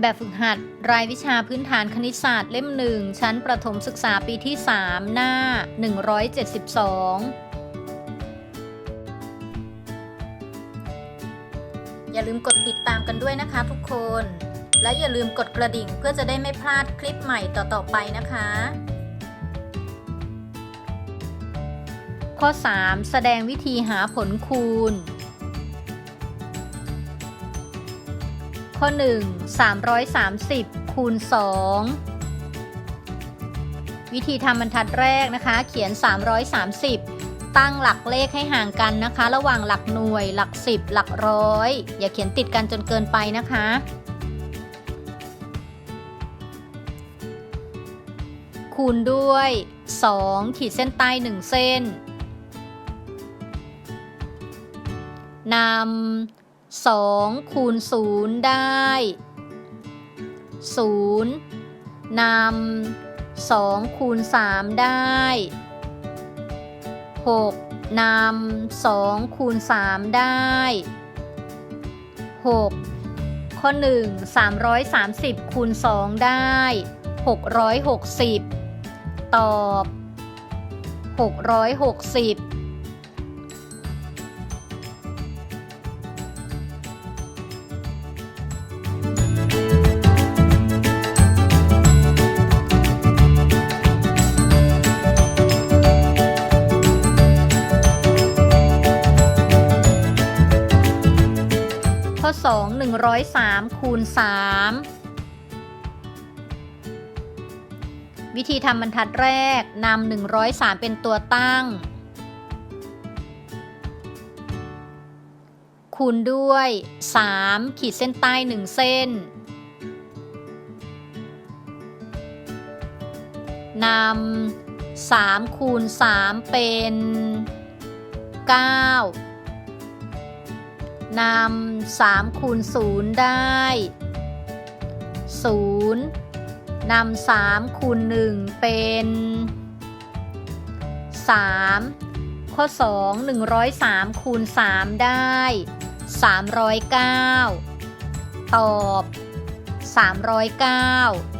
แบบฝึกหัด รายวิชาพื้นฐานคณิตศาสตร์เล่มหนึ่งชั้นประถมศึกษาปีที่ 3 หน้า 172 อย่าลืมกดติดตามกันด้วยนะคะทุกคน และอย่าลืมกดกระดิ่งเพื่อจะได้ไม่พลาดคลิปใหม่ต่อๆไปนะคะ ข้อ 3 แสดงวิธีหาผลคูณ ข้อ 1 330 คูณ 2 วิธีทำบรรทัดแรกนะคะ เขียน 330 ตั้งหลักเลขให้ห่างกันนะคะ ระหว่างหลักหน่วย หลัก 10 หลักร้อย อย่าเขียนติดกันจนเกินไปนะคะ คูณด้วย 2 ขีดเส้นใต้ 1 เส้นนำ 2คูณ0ได้0นำ2คูณ3ได้ 6นำ2คูณ3ได้ 6 ข้อ 1 330คูณ2ได้ 660 ตอบ 660 อ 2 103คูณ3วิธีทำบรรทัดแรกนำ103 เป็นตัวตั้ง คูณด้วย 3 ขีดเส้นใต้ 1 เส้นนำ3คูณ3เป็น 9 นำ3คูณ0 ได้ 0นำ3คูณ1 เป็น 3 ข้อ 2 103คูณ3 ได้ 309 ตอบ 309